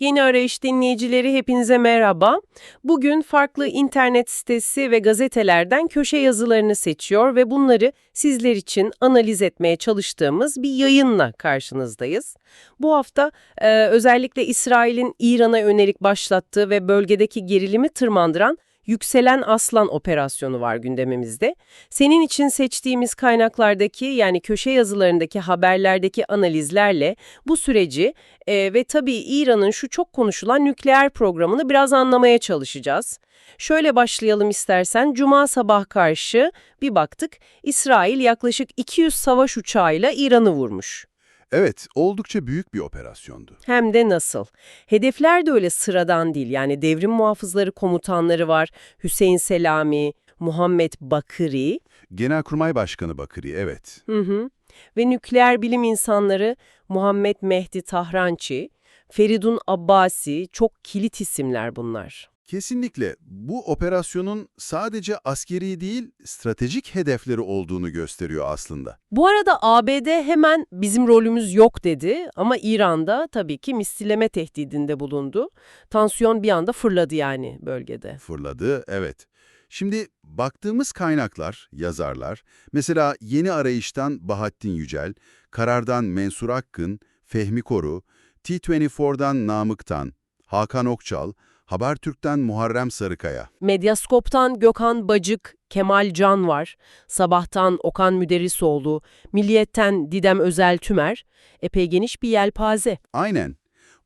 Yeni Arayış dinleyicileri hepinize merhaba. Bugün farklı internet sitesi ve gazetelerden köşe yazılarını seçiyor ve bunları sizler için analiz etmeye çalıştığımız bir yayınla karşınızdayız. Bu hafta e, özellikle İsrail'in İran'a yönelik başlattığı ve bölgedeki gerilimi tırmandıran Yükselen Aslan operasyonu var gündemimizde. Senin için seçtiğimiz kaynaklardaki yani köşe yazılarındaki haberlerdeki analizlerle bu süreci e, ve tabii İran'ın şu çok konuşulan nükleer programını biraz anlamaya çalışacağız. Şöyle başlayalım istersen. Cuma sabah karşı bir baktık İsrail yaklaşık 200 savaş uçağıyla İran'ı vurmuş. Evet, oldukça büyük bir operasyondu. Hem de nasıl. Hedefler de öyle sıradan değil. Yani devrim muhafızları komutanları var. Hüseyin Selami, Muhammed Bakırı Genelkurmay Başkanı Bakırı, evet. hı hı, ve nükleer bilim insanları Muhammed Mehdi Tahrançı, Feridun Abbasi çok kilit isimler bunlar. Kesinlikle bu operasyonun sadece askeri değil, stratejik hedefleri olduğunu gösteriyor aslında. Bu arada ABD hemen bizim rolümüz yok dedi ama İran'da tabii ki misilleme tehdidinde bulundu. Tansiyon bir anda fırladı yani bölgede. Fırladı, evet. Şimdi baktığımız kaynaklar, yazarlar, mesela Yeni Arayış'tan Bahattin Yücel, Karar'dan Mensur Akkın, Fehmi Koru, T24'dan Namık'tan, Hakan Okçal, Habertürk'ten Muharrem Sarıkaya. Medyaskop'tan Gökhan Bacık, Kemal Can var. Sabahtan Okan Müderrisoğlu, Milliyet'ten Didem Özel Tümer. Epey geniş bir yelpaze. Aynen.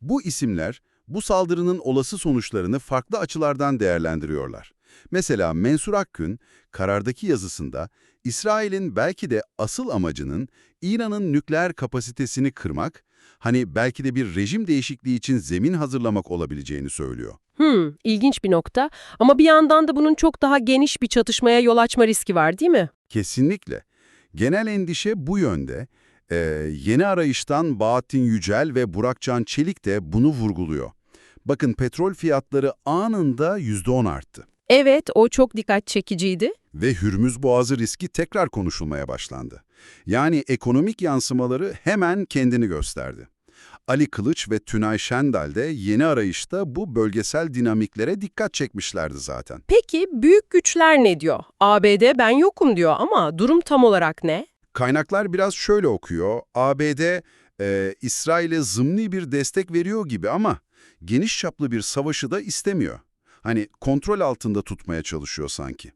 Bu isimler bu saldırının olası sonuçlarını farklı açılardan değerlendiriyorlar. Mesela Mensur Akgün, karardaki yazısında İsrail'in belki de asıl amacının İran'ın nükleer kapasitesini kırmak, hani belki de bir rejim değişikliği için zemin hazırlamak olabileceğini söylüyor. Hmm, ilginç bir nokta. Ama bir yandan da bunun çok daha geniş bir çatışmaya yol açma riski var değil mi? Kesinlikle. Genel endişe bu yönde. Ee, yeni arayıştan Bahattin Yücel ve Burakcan Çelik de bunu vurguluyor. Bakın petrol fiyatları anında %10 arttı. Evet, o çok dikkat çekiciydi. Ve Hürmüz Boğazı riski tekrar konuşulmaya başlandı. Yani ekonomik yansımaları hemen kendini gösterdi. Ali Kılıç ve Tünay Şendal de yeni arayışta bu bölgesel dinamiklere dikkat çekmişlerdi zaten. Peki büyük güçler ne diyor? ABD ben yokum diyor ama durum tam olarak ne? Kaynaklar biraz şöyle okuyor. ABD e, İsrail'e zımni bir destek veriyor gibi ama geniş çaplı bir savaşı da istemiyor. Hani kontrol altında tutmaya çalışıyor sanki.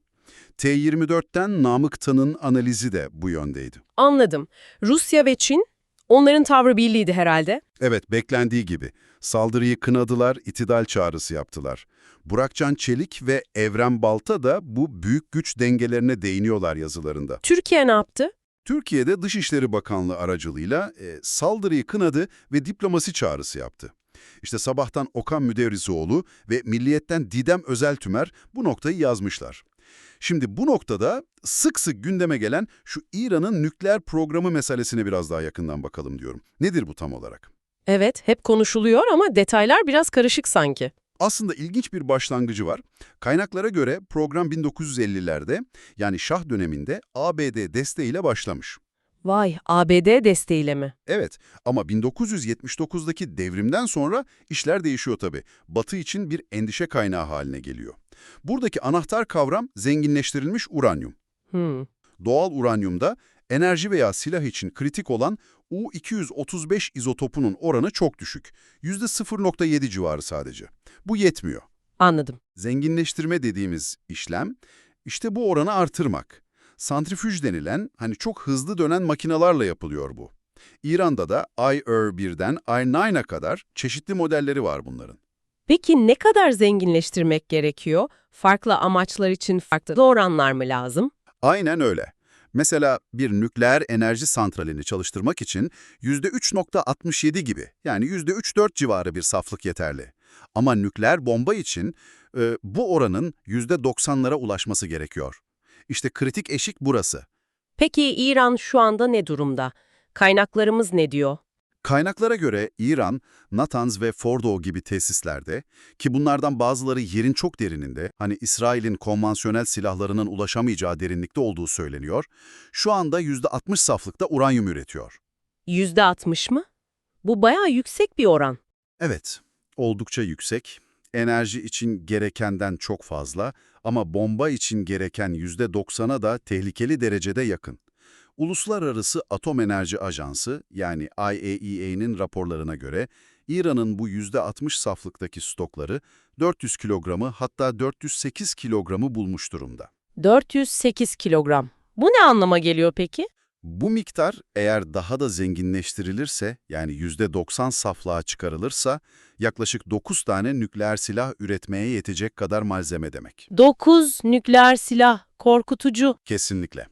T24'ten Namık Tan'ın analizi de bu yöndeydi. Anladım. Rusya ve Çin, onların tavrı birliğiydi herhalde. Evet, beklendiği gibi. Saldırıyı kınadılar, itidal çağrısı yaptılar. Burakcan Çelik ve Evrem Balta da bu büyük güç dengelerine değiniyorlar yazılarında. Türkiye ne yaptı? Türkiye'de Dışişleri Bakanlığı aracılığıyla e, saldırıyı kınadı ve diplomasi çağrısı yaptı. İşte sabahtan Okan Müderrisoğlu ve Milliyet'ten Didem Özeltümer bu noktayı yazmışlar. Şimdi bu noktada sık sık gündeme gelen şu İran'ın nükleer programı meselesine biraz daha yakından bakalım diyorum. Nedir bu tam olarak? Evet, hep konuşuluyor ama detaylar biraz karışık sanki. Aslında ilginç bir başlangıcı var. Kaynaklara göre program 1950'lerde yani Şah döneminde ABD desteğiyle başlamış. Vay, ABD desteğiyle mi? Evet ama 1979'daki devrimden sonra işler değişiyor tabii. Batı için bir endişe kaynağı haline geliyor. Buradaki anahtar kavram zenginleştirilmiş uranyum. Hmm. Doğal uranyumda enerji veya silah için kritik olan U-235 izotopunun oranı çok düşük. %0.7 civarı sadece. Bu yetmiyor. Anladım. Zenginleştirme dediğimiz işlem, işte bu oranı artırmak. Santrifüj denilen, hani çok hızlı dönen makinalarla yapılıyor bu. İran'da da IR-1'den I-9'a kadar çeşitli modelleri var bunların. Peki ne kadar zenginleştirmek gerekiyor? Farklı amaçlar için farklı oranlar mı lazım? Aynen öyle. Mesela bir nükleer enerji santralini çalıştırmak için %3.67 gibi yani %3-4 civarı bir saflık yeterli. Ama nükleer bomba için e, bu oranın %90'lara ulaşması gerekiyor. İşte kritik eşik burası. Peki İran şu anda ne durumda? Kaynaklarımız ne diyor? Kaynaklara göre İran, Natanz ve Fordo gibi tesislerde ki bunlardan bazıları yerin çok derininde, hani İsrail'in konvansiyonel silahlarının ulaşamayacağı derinlikte olduğu söyleniyor, şu anda %60 saflıkta uranyum üretiyor. %60 mı? Bu bayağı yüksek bir oran. Evet, oldukça yüksek. Enerji için gerekenden çok fazla ama bomba için gereken %90'a da tehlikeli derecede yakın. Uluslararası Atom Enerji Ajansı yani IAEA'nın raporlarına göre İran'ın bu %60 saflıktaki stokları 400 kilogramı hatta 408 kilogramı bulmuş durumda. 408 kilogram. Bu ne anlama geliyor peki? Bu miktar eğer daha da zenginleştirilirse yani %90 saflığa çıkarılırsa yaklaşık 9 tane nükleer silah üretmeye yetecek kadar malzeme demek. 9 nükleer silah. Korkutucu. Kesinlikle.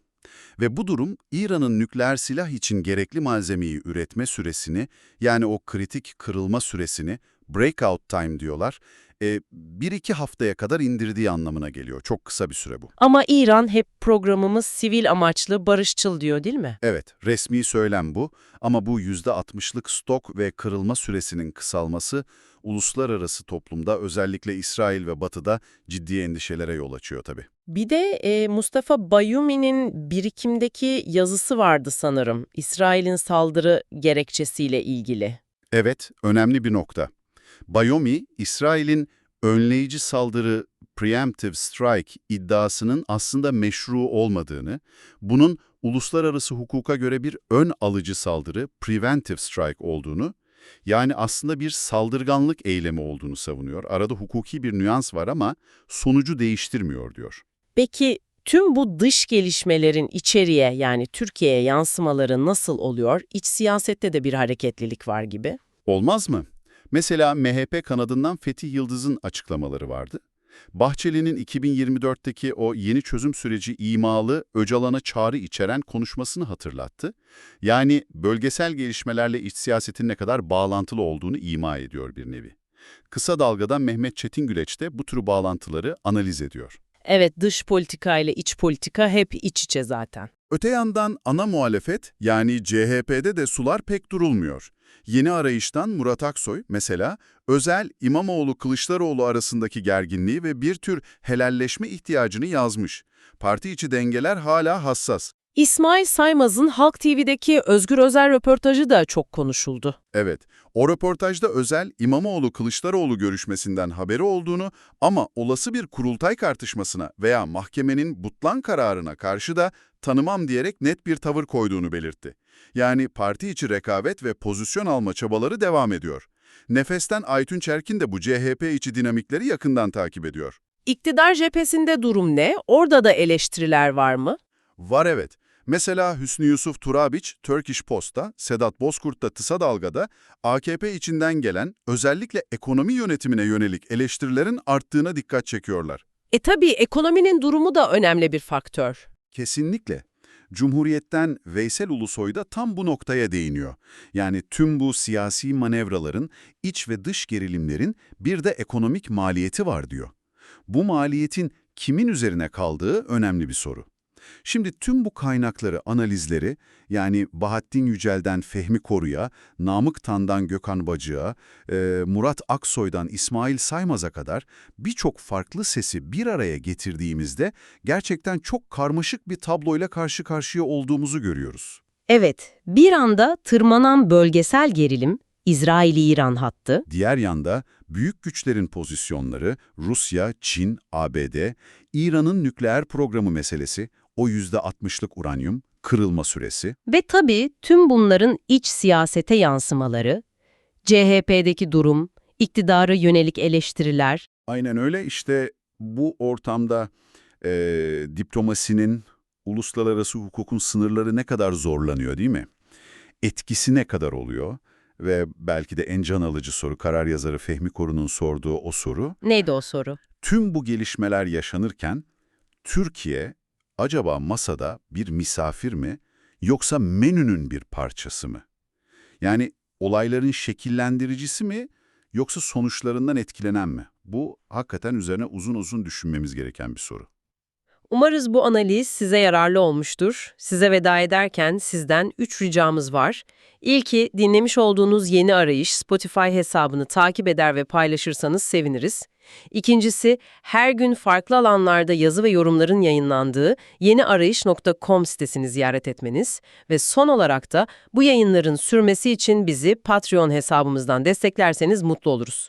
Ve bu durum İran'ın nükleer silah için gerekli malzemeyi üretme süresini yani o kritik kırılma süresini breakout time diyorlar, e, 1-2 haftaya kadar indirdiği anlamına geliyor. Çok kısa bir süre bu. Ama İran hep programımız sivil amaçlı, barışçıl diyor değil mi? Evet, resmi söylem bu ama bu %60'lık stok ve kırılma süresinin kısalması uluslararası toplumda özellikle İsrail ve Batı'da ciddi endişelere yol açıyor tabii. Bir de e, Mustafa Bayumi'nin birikimdeki yazısı vardı sanırım. İsrail'in saldırı gerekçesiyle ilgili. Evet, önemli bir nokta. Bayomi, İsrail'in önleyici saldırı preemptive strike iddiasının aslında meşru olmadığını, bunun uluslararası hukuka göre bir ön alıcı saldırı preventive strike olduğunu, yani aslında bir saldırganlık eylemi olduğunu savunuyor. Arada hukuki bir nüans var ama sonucu değiştirmiyor diyor. Peki tüm bu dış gelişmelerin içeriye yani Türkiye'ye yansımaları nasıl oluyor? İç siyasette de bir hareketlilik var gibi. Olmaz mı? Mesela MHP kanadından Fethi Yıldız'ın açıklamaları vardı. Bahçeli'nin 2024'teki o yeni çözüm süreci imalı Öcalan'a çağrı içeren konuşmasını hatırlattı. Yani bölgesel gelişmelerle iç siyasetin ne kadar bağlantılı olduğunu ima ediyor bir nevi. Kısa Dalga'dan Mehmet Çetin de bu tür bağlantıları analiz ediyor. Evet dış politika ile iç politika hep iç içe zaten. Öte yandan ana muhalefet yani CHP'de de sular pek durulmuyor. Yeni arayıştan Murat Aksoy mesela özel İmamoğlu-Kılıçdaroğlu arasındaki gerginliği ve bir tür helalleşme ihtiyacını yazmış. Parti içi dengeler hala hassas. İsmail Saymaz'ın Halk TV'deki Özgür Özel röportajı da çok konuşuldu. Evet, o röportajda özel İmamoğlu-Kılıçdaroğlu görüşmesinden haberi olduğunu ama olası bir kurultay tartışmasına veya mahkemenin butlan kararına karşı da tanımam diyerek net bir tavır koyduğunu belirtti. Yani parti içi rekabet ve pozisyon alma çabaları devam ediyor. Nefes'ten Aytun Çerkin de bu CHP içi dinamikleri yakından takip ediyor. İktidar cephesinde durum ne? Orada da eleştiriler var mı? Var evet. Mesela Hüsnü Yusuf Turabiç, Turkish Post'ta, Sedat Bozkurt da Kısa Dalga'da AKP içinden gelen özellikle ekonomi yönetimine yönelik eleştirilerin arttığına dikkat çekiyorlar. E tabii ekonominin durumu da önemli bir faktör. Kesinlikle. Cumhuriyet'ten Veysel Ulusoy da tam bu noktaya değiniyor. Yani tüm bu siyasi manevraların, iç ve dış gerilimlerin bir de ekonomik maliyeti var diyor. Bu maliyetin kimin üzerine kaldığı önemli bir soru. Şimdi tüm bu kaynakları, analizleri yani Bahattin Yücel'den Fehmi Koru'ya, Namık Tan'dan Gökhan Bacı'ya, e, Murat Aksoy'dan İsmail Saymaz'a kadar birçok farklı sesi bir araya getirdiğimizde gerçekten çok karmaşık bir tabloyla karşı karşıya olduğumuzu görüyoruz. Evet, bir anda tırmanan bölgesel gerilim, İsrail-İran hattı, Diğer yanda büyük güçlerin pozisyonları, Rusya, Çin, ABD, İran'ın nükleer programı meselesi, o %60'lık uranyum, kırılma süresi, Ve tabii tüm bunların iç siyasete yansımaları, CHP'deki durum, iktidara yönelik eleştiriler, Aynen öyle. İşte bu ortamda e, diplomasinin, uluslararası hukukun sınırları ne kadar zorlanıyor değil mi? Etkisi ne kadar oluyor? Ve belki de en can alıcı soru, karar yazarı Fehmi Koru'nun sorduğu o soru. neydi o soru? Tüm bu gelişmeler yaşanırken Türkiye acaba masada bir misafir mi yoksa menünün bir parçası mı? Yani olayların şekillendiricisi mi yoksa sonuçlarından etkilenen mi? Bu hakikaten üzerine uzun uzun düşünmemiz gereken bir soru. Umarız bu analiz size yararlı olmuştur. Size veda ederken sizden 3 ricamız var. İlki dinlemiş olduğunuz yeni arayış Spotify hesabını takip eder ve paylaşırsanız seviniriz. İkincisi her gün farklı alanlarda yazı ve yorumların yayınlandığı yeniarayış.com sitesini ziyaret etmeniz ve son olarak da bu yayınların sürmesi için bizi Patreon hesabımızdan desteklerseniz mutlu oluruz.